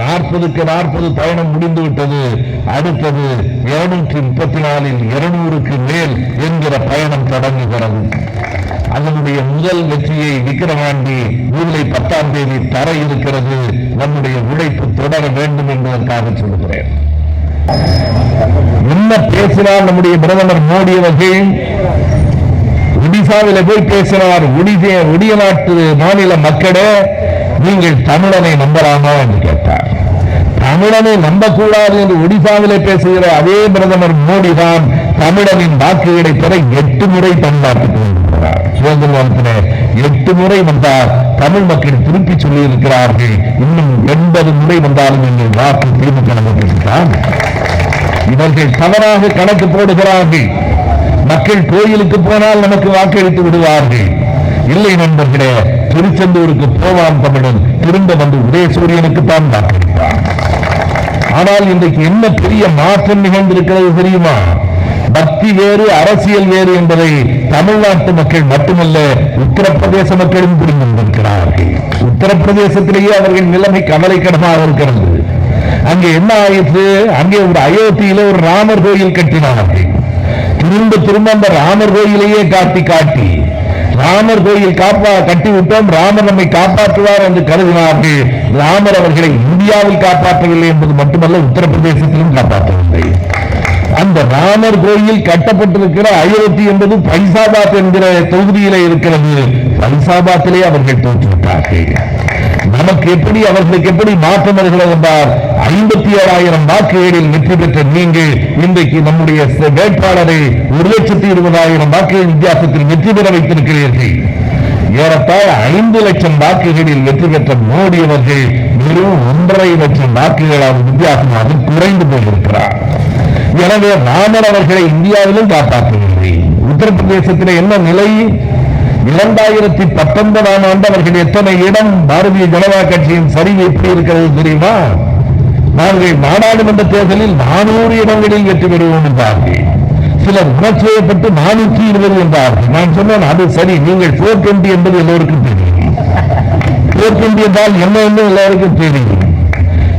நாற்பதுக்கு நாற்பது பயணம் முடிந்து விட்டது. அடுத்தது இருநூற்றி முப்பத்தி நாலில் இருநூறுக்கு மேல் என்கிற பயணம் தொடங்குகிறது. அதனுடைய முதல் வெற்றியை விக்கிரவாண்டி ஜூலை பத்தாம் தேதி தர இருக்கிறது. நம்முடைய உழைப்பு தொடர வேண்டும் என்பதற்காக சொல்கிறேன் என்ன பேசினார் நம்முடைய பிரதமர் மோடி அவர்கள் ஒடிசாவில் போய் பேசினார். ஒடிய நாட்டு மாநில மக்களே நீங்கள் தமிழனை நம்பலாமா என்று கேட்டார். தமிழனை நம்பக்கூடாது என்று ஒடிசாவிலே பேசுகிற அதே பிரதமர் மோடி தான் தமிழனின் வாக்குகளை பெற எட்டு முறை தமிழ்நாட்டுக்கு கொண்டிருக்கிறார் சுதந்திர தினத்திலே எட்டு முறை வந்தார் தமிழ் மக்கள் திருப்பி சொல்லி இருக்கிறார்கள் இன்னும் எண்பது முறை வந்தாலும் எங்கள் வாக்கு திமுக நமக்கு இவர்கள் தவறாக கணக்கு போடுகிறார்கள். மக்கள் கோயிலுக்கு போனால் நமக்கு வாக்களித்து விடுவார்கள். இல்லை நண்பர்களே திருச்செந்தூருக்கு போவான் தமிழன். திரும்ப வந்து உதயசூரியனுக்கு தான் வாக்களித்தான் ஆனால் இன்றைக்கு என்ன பெரிய மாற்றம் நிகழ்ந்திருக்கிறது தெரியுமா? பக்தி வேறு அரசியல் வேறு என்பதை தமிழ்நாட்டு மக்கள் மட்டுமல்ல உத்தரப்பிரதேச மக்களும் புரிந்து கொண்டிருக்கிறார்கள். உத்தரப்பிரதேசத்திலேயே அவர்கள் நிலைமை கவலைக்கிடமாக இருக்கிறது. அங்கே என்ன ஆயிற்று? அங்கே ஒரு அயோத்தியில ஒரு ராமர் கோயில் கட்டினார்கள். திரும்ப திரும்ப அந்த ராமர் கோயிலையே காட்டி காட்டி ராமர் கோயில் காப்பா கட்டி விட்டோம் ராமர் நம்மை காப்பாற்றுவார் என்று கருதினார்கள். ராமர் அவர்களை இந்தியாவில் காப்பாற்றவில்லை என்பது மட்டுமல்ல உத்தரப்பிரதேசத்திலும் காப்பாற்றவில்லை. அந்த ராமர் கோயில் கட்டப்பட்டிருக்கிற அயோத்தி என்பது பைசாபாத் என்கிற தொகுதியிலே இருக்கிறது. பைசாபாத்திலே அவர்கள் தோற்றுவிட்டார்கள். நமக்கு எப்படி அவர்களுக்கு எப்படி மாற்றம் வருகிறது என்றால் ஐம்பத்தி ஏழாயிரம் வாக்குகளில் வெற்றி பெற்ற நீங்கள் இன்றைக்கு நம்முடைய வேட்பாளரை ஒரு லட்சத்தி இருபதாயிரம் வாக்குகள் வித்தியாசத்தில் வெற்றி பெற வைத்திருக்கிறீர்கள். ஏறத்தாழ ஐந்து லட்சம் வாக்குகளில் வெற்றி பெற்ற மோடி அவர்கள் வெறும் ஒன்றரை லட்சம் வாக்குகளால் வித்தியாசமாக குறைந்து போயிருக்கிறார். எனவே ராமர் அவர்களை இந்தியாவிலும் காப்பாற்றவில்லை உத்தரப்பிரதேசத்தில் என்ன நிலை? இரண்டாயிரத்தி பத்தொன்பதாம் ஆண்டு அவர்கள் எத்தனை இடம் பாரதிய ஜனதா கட்சியின் சரிவு எப்படி இருக்கிறது தெரியுமா? நாங்கள் நாடாளுமன்ற தேர்தலில் நானூறு இடங்களில் வெற்றி பெறுவோம் என்றார்கள். சிலர் உணர்ச்சியப்பட்டு நானூற்றி இருபது என்றார்கள். நான் சொன்னேன் அது சரி நீங்கள் போர் டுவெண்டி என்பது எல்லோருக்கும் தெரியும். போர் டுவெண்டி என்றால் என்ன என்று எல்லோருக்கும் தெரியும்.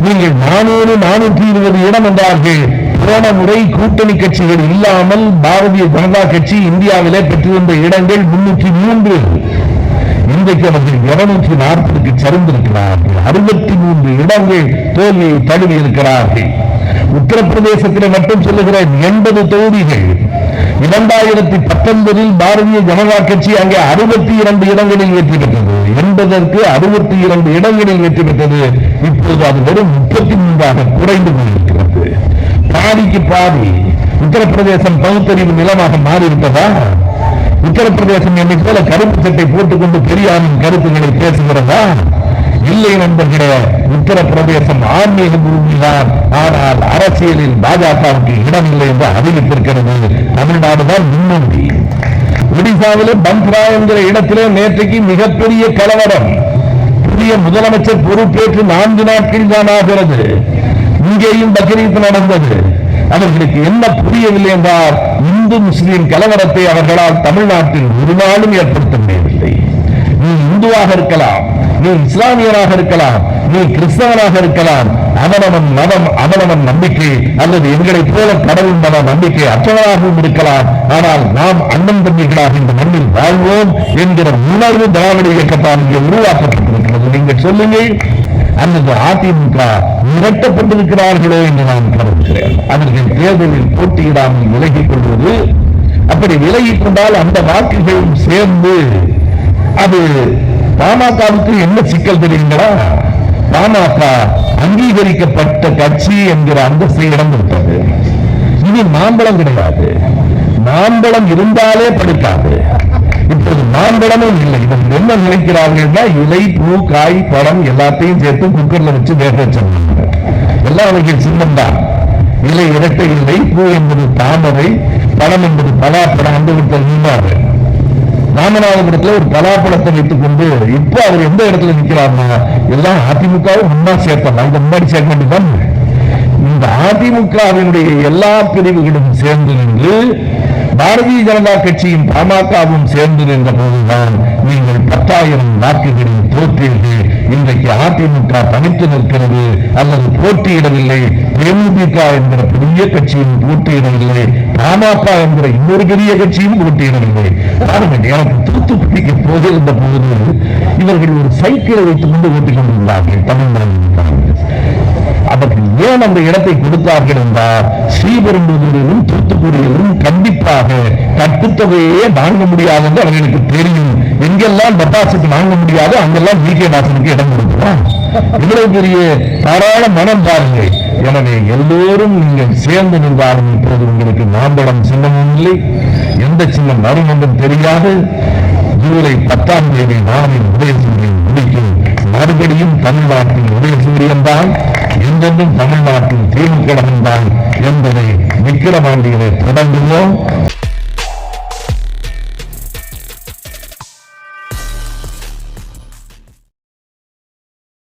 நீங்கள் நானூறு நானூற்றி இருபது இடம் என்றார்கள். போன முறை கூட்டணி கட்சிகள் இல்லாமல் பாரதிய ஜனதா கட்சி இந்தியாவிலே பெற்றிருந்த இடங்கள் முன்னூற்றி மூன்று. இன்றைக்கு அவர்கள் இருநூற்றி நாற்பதுக்கு சரிந்திருக்கிறார்கள். அறுபத்தி மூன்று இடங்கள் தோல்வியை தழுவி இருக்கிறார்கள் உத்தரப்பிரதேசத்தில் மட்டும் சொல்லுகிற எண்பது தொகுதிகள். இரண்டாயிரத்தி பத்தொன்பதில் பாரதிய ஜனதா கட்சி அங்கே அறுபத்தி இரண்டு இடங்களில் வெற்றி பெற்றது. என்பதற்கு அறுபத்தி இரண்டு இடங்களில் வெற்றி பெற்றது. இப்போது அது வெறும் முப்பத்தி மூன்றாக குறைந்து கொண்டிருக்கிறது. பாதிக்கு பாதி உத்தரப்பிரதேசம் பகுத்தறிவு நிலமாக மாறிவிட்டதா? உத்தரப்பிரதேசம் என்னை போல கருப்பு சட்டை போட்டுக்கொண்டு பெரியாரின் கருத்துக்களை பேசுகிறதா? இல்லை நண்பர்களே உத்தரப்பிரதேசம் ஆன்மீக பூமிதான். ஆனால் அரசியலில் பாஜகவுக்கு இடமில்லை என்று அறிவித்திருக்கிறது. தமிழ்நாடு தான் முன்னோடி. ஒடிசாவிலே பந்த்ரா என்கிற இடத்திலே நேற்றைக்கு மிகப்பெரிய கலவரம். புதிய முதலமைச்சர் பொறுப்பேற்று நான்கு நாட்கள் தான் ஆகிறது இங்கேயும் பக்ரீத் நடந்தது. அவர்களுக்கு என்ன புரியவில்லை என்றால் இந்து முஸ்லீம் கலவரத்தை அவர்களால் தமிழ்நாட்டில் ஒரு நாளும் ஏற்படுத்த முடியவில்லை. நீ இந்துவாக இருக்கலாம் நீ இஸ்லாமியராக இருக்கலாம் நீ கிறிஸ்தவனாக இருக்கலாம் அவனவன் மதம் அவனவன் நம்பிக்கை. அல்லது எங்களைப் போல கடவுள் மத நம்பிக்கை அற்றவராகவும் இருக்கலாம். ஆனால் நாம் அண்ணன் தம்பிகளாக இந்த மண்ணில் வாழ்வோம் என்கிற உணர்வு திராவிட இயக்கத்தால் இங்கே உருவாக்கப்பட்டிருக்கிறது. நீங்கள் சொல்லுங்கள் அல்லது அதிமுக மிரட்டப்பட்டிருக்கிறார்களோ என்று நான் கருதுகிறேன். அவர்கள் தேர்தலில் போட்டியிடாமல் விலகிக் கொள்வது அப்படி விலகிக் கொண்டால் அந்த வாக்குகளும் சேர்ந்து அது பாமகவுக்கு என்ன சிக்கல் தெரியுங்களா? பாமக அங்கீகரிக்கப்பட்ட கட்சி என்கிற அந்தஸ்தை இழந்துவிட்டது இது மாம்பழம் கிடையாது. மாம்பழம் இருந்தாலே படுக்காது. இப்போது மாம்பழமும் இல்லை. இவங்க என்ன நினைக்கிறார்கள்னா இலை பூ காய் பழம் எல்லாத்தையும் சேர்த்து குக்கர்ல வச்சு வேக வச்சிருந்தாங்க. எல்லாம் அவைகள் சின்னம் தான். இலை இரட்டை இல்லை பூ என்பது தாமரை பழம் என்பது பலாப்பழம் அந்த விட்டு நின்றார்கள் ராமநாதபுரத்துல ஒரு பலாப்பழத்தை வைத்துக் கொண்டு இப்ப அவர் எந்த இடத்துல நிக்கிறார்னா எல்லாம் அதிமுகவும் முன்னா சேர்த்தலாம் இந்த முன்னாடி சேர்க்க வேண்டியதான் இந்த அதிமுகவினுடைய எல்லா பிரிவுகளும் சேர்ந்து நின்று பாரதிய ஜனதா கட்சியும் பாமகவும் சேர்ந்து நின்ற போதுதான் நீங்கள் பத்தாயிரம் வாக்குகளில் தோற்றீர்கள் இன்றைக்கு அதிமுக தனித்து நிற்கிறது அல்லது போட்டியிடவில்லை தேமுதிக என்கிற பெரிய கட்சியும் போட்டியிடவில்லை பாமக என்கிற இன்னொரு பெரிய கட்சியும் போட்டியிடவில்லை. பாருங்கள் எனக்கு தூத்துக்குடிக்கு போகிருந்த போது இவர்கள் ஒரு சைக்கிளை வைத்துக் கொண்டு ஓட்டிக் கொண்டிருந்தார்கள் தமிழ்நாடு ஏன் அந்த இடத்தை கொடுத்தார்கள் என்றால் ஸ்ரீபெரும்புதூரிலும் தூத்துக்குடியிலும் கண்டிப்பாக கட்டுத்தொகையே வாங்க முடியாது என்று அவர்களுக்கு தெரியும். எங்கெல்லாம் டெபாசிட் வாங்க முடியாது அங்கெல்லாம் வி கே தாசனுக்கு இடம் கொடுக்கிறோம் இவ்வளவு பெரிய தாராள மனம் பாருங்கள். எனவே எல்லோரும் நீங்கள் சேர்ந்து நின்றாலும் இப்போது உங்களுக்கு மாம்பழம் சின்னமும் இல்லை. எந்த சின்னம் வரும் என்றும் தெரியாது. ஜூலை பத்தாம் தேதி நாளின் உதயசூரியன் முடிக்கும் மறுபடியும் தமிழ்நாட்டின் உதயசூரியன் தான் என்றென்றும் தமிழ்நாட்டின் தீர்வு தான் என்பதை விக்கிரமாண்டியரை தொடங்குவோம்.